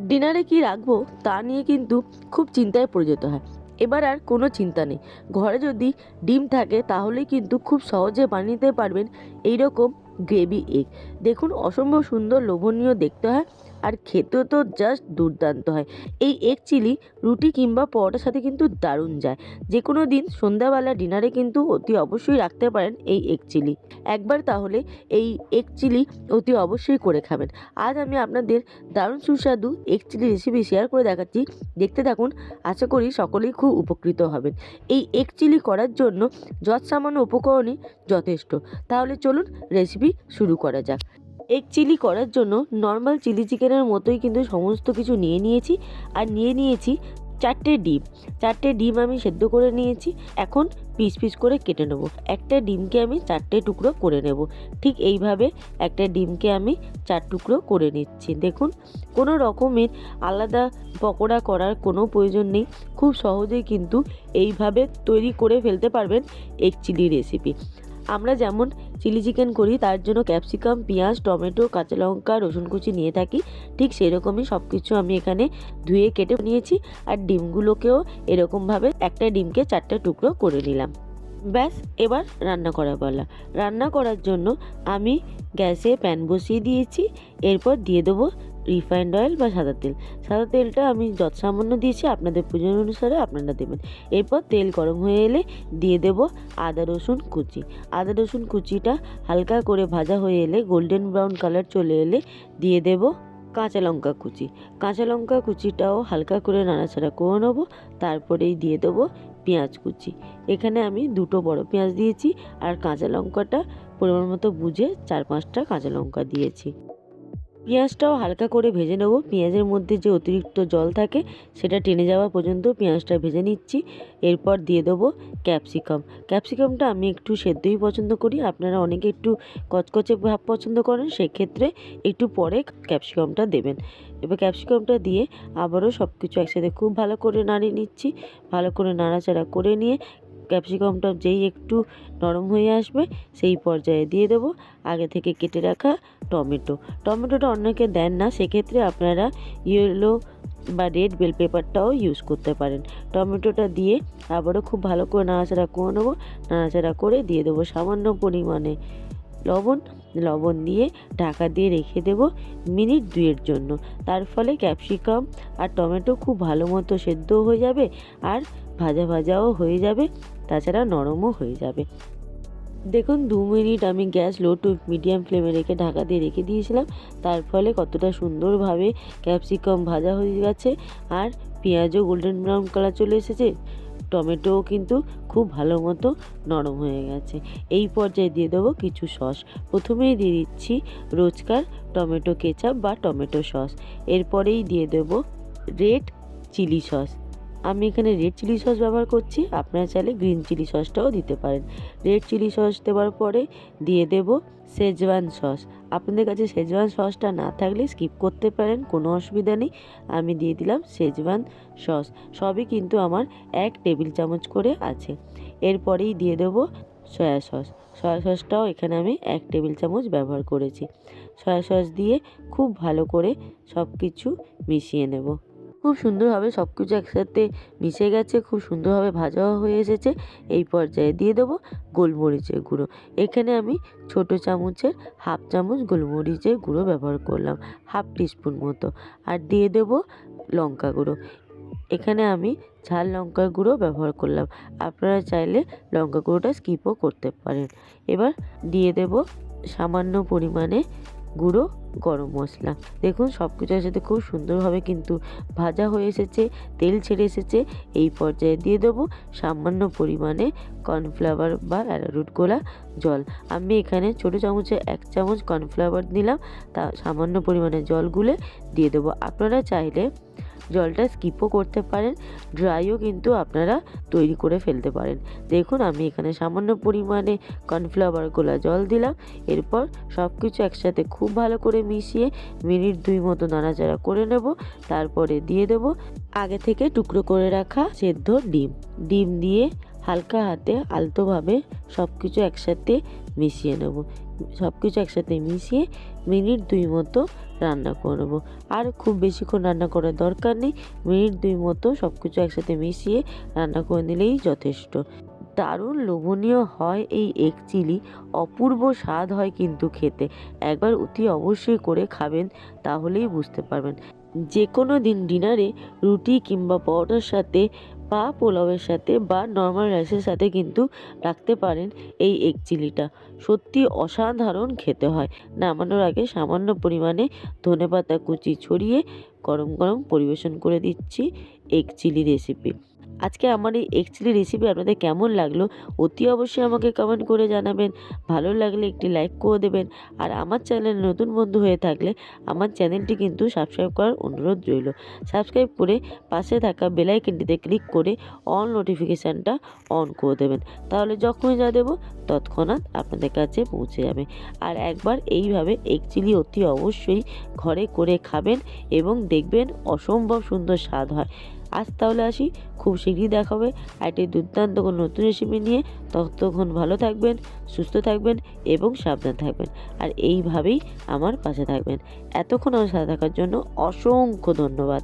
ডিনারে কি রাখব তা নিয়ে কিন্তু খুব চিন্তায় পড়ে যেতে হয়। এবার আর কোনো চিন্তা নেই। ঘরে যদি ডিম থাকে তাহলে কিন্তু খুব সহজে বানিয়ে নিতে পারবেন এইরকম গ্রেভি এগ। দেখুন, অসম্ভব সুন্দর লোভনীয় দেখতে হয়। আর খেতেও তো জাস্ট দুর্দান্ত হয়। এই এগ চিলি রুটি কিংবা পরোটার সাথে কিন্তু দারুণ যায়। যে কোনো দিন সন্ধ্যাবেলা ডিনারে কিন্তু অতি অবশ্যই রাখতে পারেন এই এগ চিলি একবার তাহলে এই এগ চিলি অতি অবশ্যই করে খাবেন। আজ আমি আপনাদের দারুণ সুস্বাদু এগ চিলি রেসিপি শেয়ার করে দেখাচ্ছি। দেখতে থাকুন, আশা করি সকলেই খুব উপকৃত হবেন। এই এগ চিলি করার জন্য যৎ সামান্য উপকরণই যথেষ্ট। তাহলে চলুন রেসিপি শুরু করা যাক। এগ চিলি করার জন্য নর্মাল চিলি চিকেনের মতোই কিন্তু সমস্ত কিছু নিয়ে নিয়েছি। আর নিয়ে নিয়েছি চারটে ডিম। চারটে ডিম আমি সেদ্ধ করে নিয়েছি। এখন পিস পিস করে কেটে নেব। একটা ডিমকে আমি চারটে টুকরো করে নেব। ঠিক এইভাবে একটা ডিমকে আমি চার টুকরো করে নিচ্ছি। দেখুন, কোনো রকমের আলাদা পকোড়া করার কোনো প্রয়োজন নেই। খুব সহজেই কিন্তু এইভাবে তৈরি করে ফেলতে পারবেন এগ চিলি রেসিপি আমরা যেমন চিলি চিকেন করি, তার জন্য ক্যাপসিকাম, পেঁয়াজ, টমেটো, কাঁচা লঙ্কা, রসুন কুচি নিয়ে থাকি। ঠিক সেরকমই সব কিছু আমি এখানে ধুয়ে কেটে নিয়েছি আর ডিমগুলোকেও এরকমভাবে একটা ডিমকে চারটে টুকরো করে নিলাম। ব্যাস, এবার রান্না করা বলা রান্না করার জন্য আমি গ্যাসে প্যান বসিয়ে দিয়েছি। এরপর দিয়ে দেবো রিফাইন্ড অয়েল বা সাদা তেল। সাদা তেলটা আমি যত সামান্য দিয়েছি, আপনাদের প্রয়োজন অনুসারে আপনারা দেবেন। এরপর তেল গরম হয়ে এলে দিয়ে দেব আদা, রসুন কুচি। আদা, রসুন কুচিটা হালকা করে ভাজা হয়ে এলে গোল্ডেন ব্রাউন কালার চলে এলে দিয়ে দেব কাঁচা লঙ্কা কুচি। কাঁচা লঙ্কা কুচিটাও হালকা করে নাড়াচাড়া করে নেব, তারপরেই দিয়ে দেবো পেঁয়াজ কুচি। এখানে আমি দুটো বড় পেঁয়াজ দিয়েছি আর কাঁচা লঙ্কাটা পরিমাণ মতো বুঝে চার পাঁচটা কাঁচা লঙ্কা দিয়েছি। পেঁয়াজটাও হালকা করে ভেজে নেব। পেঁয়াজের মধ্যে যে অতিরিক্ত জল থাকে, সেটা টেনে যাওয়া পর্যন্ত পেঁয়াজটা ভেজে নিচ্ছি। এরপর দিয়ে দেবো ক্যাপসিকাম। ক্যাপসিকামটা আমি একটু সেদ্ধই পছন্দ করি। আপনারা অনেকে একটু কচকচে ভাব পছন্দ করেন, সেক্ষেত্রে একটু পরে ক্যাপসিকামটা দেবেন। এবার ক্যাপসিকামটা দিয়ে আবারও সব কিছু একসাথে খুব ভালো করে নাড়িয়ে নিচ্ছি। ভালো করে নাড়াচাড়া করে নিয়ে ক্যাপসিকামটা যেই একটু নরম হয়ে আসবে, সেই পর্যায়ে দিয়ে দেবো। আগে থেকে কেটে রাখা টমেটো। টমেটোটা অনেকে দেন না, সেক্ষেত্রে আপনারা ইয়েলো বা রেড বেল পেপারটাও ইউজ করতে পারেন। টমেটোটা দিয়ে আবারও খুব ভালো করে নাড়াচাড়া করে নেব। নাড়াচাড়া করে দিয়ে দেবো সামান্য পরিমাণে লবণ। লবণ দিয়ে ঢাকা দিয়ে রেখে দেবো মিনিট দুয়ের জন্য। তার ফলে ক্যাপসিকাম আর টমেটো খুব ভালো মতো সেদ্ধ হয়ে যাবে আর ভাজা ভাজাও হয়ে যাবে। তাছাড়া নরমও হয়ে যাবে। দেখুন, দু মিনিট আমি গ্যাস লো টু মিডিয়াম ফ্লেমে রেখে ঢাকা দিয়ে রেখে দিয়েছিলাম। তার ফলে কতটা সুন্দরভাবে ক্যাপসিকাম ভাজা হয়ে গেছে আর পেঁয়াজও গোল্ডেন ব্রাউন কালার চলে এসেছে। টমেটোও কিন্তু খুব ভালো মতো নরম হয়ে গেছে। এই পর্যায়ে দিয়ে দেবো কিছু সস। প্রথমেই দিয়ে দিচ্ছি রোজকার টমেটো কেচাপ বা টমেটো সস। এরপরেই দিয়ে দেবো রেড চিলি সস। আমি এখানে রেড চিলি সস ব্যবহার করছি। আপনারা চাইলে গ্রিন চিলি সসটাও দিতে পারেন। রেড চিলি সস দেওয়ার পরে দিয়ে দেব শেজওয়ান সস আপনাদের কাছে শেজওয়ান সসটা না থাকলে স্কিপ করতে পারেন, কোনো অসুবিধা নেই। আমি দিয়ে দিলাম শেজওয়ান সস সবই কিন্তু আমার এক টেবিল চামচ করে আছে। এরপরেই দিয়ে দেব সয়া সস সয়া সসটাও এখানে আমি এক টেবিল চামচ ব্যবহার করেছি। সয়া সস দিয়ে খুব ভালো করে সব কিছু মিশিয়ে নেব। খুব সুন্দরভাবে সব কিছু একসাথে মিশে গেছে, খুব সুন্দরভাবে ভাজাও হয়ে এসেছে। এই পর্যায়ে দিয়ে দেবো গোলমরিচের গুঁড়ো। এখানে আমি ছোট চামচের হাফ চামচ গোলমরিচের গুঁড়ো ব্যবহার করলাম, হাফ টিস্পুন মতো। আর দিয়ে দেবো লঙ্কা গুঁড়ো। এখানে আমি ঝাল লঙ্কার গুঁড়ো ব্যবহার করলাম। আপনারা চাইলে লঙ্কা গুঁড়োটা স্কিপও করতে পারেন। এবার দিয়ে দেব সামান্য পরিমাণে গুঁড়ো গরম মশলা। দেখুন সব কিছু একসাথে খুব সুন্দরভাবে কিন্তু ভাজা হয়ে এসেছে, তেল ছেড়ে এসেছে। এই পর্যায়ে দিয়ে দেবো সামান্য পরিমাণে কর্নফ্লাওয়ার বা অ্যারারুট গোলা জল। আমি এখানে ছোটো চামচে এক চামচ কর্নফ্লাওয়ার নিলাম, তা সামান্য পরিমাণে জল গুলে দিয়ে দেবো। আপনারা চাইলে জলটা স্কিপও করতে পারেন ড্রাইও কিন্তু আপনারা তৈরি করে ফেলতে পারেন। দেখুন, আমি এখানে সামান্য পরিমাণে কর্নফ্লাওয়ার গোলা জল দিলাম, এরপর সব কিছু একসাথে খুব ভালো করে মিশিয়ে মিনিট দুই মতো নাড়াচাড়া করে নেব, তারপরে দিয়ে দেব আগে থেকে টুকরো করে রাখা সেদ্ধ ডিম। ডিম দিয়ে হালকা হাতে আলতোভাবে সব কিছু একসাথে মিশিয়ে নেব। সব কিছু একসাথে মিশিয়ে মিনিট দুই মতো রান্না করে নেব আর খুব বেশিক্ষণ রান্না করার দরকার নেই। মিনিট দুই মতো সব কিছু একসাথে মিশিয়ে রান্না করে নিলেই যথেষ্ট। দারুণ লোভনীয় হয় এই এগ চিলি। অপূর্ব স্বাদ হয় কিন্তু খেতে। একবার অতি অবশ্যই করে খাবেন, তাহলেই বুঝতে পারবেন। যে কোনো দিন ডিনারে রুটি কিংবা পরোটার সাথে বা পোলাওয়ের সাথে বা নর্মাল রাইসের সাথে কিন্তু রাখতে পারেন এই এগ চিলিটা সত্যি অসাধারণ খেতে হয়। নামানোর আগে সামান্য পরিমাণে ধনেপাতা কুচি ছড়িয়ে গরম গরম পরিবেশন করে দিচ্ছি এগ চিলি রেসিপি আজকে আমার এই চিলি রেসিপি আপনাদের কেমন লাগল অতি অবশ্যই আমাকে কমেন্ট করে জানাবেন। ভালো লাগলে একটি লাইক করে দেবেন। আর আমার চ্যানেল নতুন বন্ধু হয়ে থাকলে আমার চ্যানেলটি কিন্তু সাবস্ক্রাইব করার অনুরোধ রইল। সাবস্ক্রাইব করে পাশে থাকা বেলাইকনটিতে ক্লিক করে অল নোটিফিকেশানটা অন করে দেবেন। তাহলে যখনই যা দেবো তৎক্ষণাৎ আপনাদের কাছে পৌঁছে যাবে। আর একবার এইভাবে এগ চিলি অতি অবশ্যই ঘরে করে খাবেন এবং দেখবেন অসম্ভব সুন্দর স্বাদ হয়। আজ তাহলে আসি, খুব শীঘ্রই দেখা দেখাবে একটি দুর্দান্ত কোনো নতুন রেসিপি নিয়ে ততক্ষণ ভালো থাকবেন, সুস্থ থাকবেন এবং সাবধান থাকবেন। আর এইভাবেই আমার পাশে থাকবেন। এতক্ষণ আমার সাথে থাকার জন্য অসংখ্য ধন্যবাদ।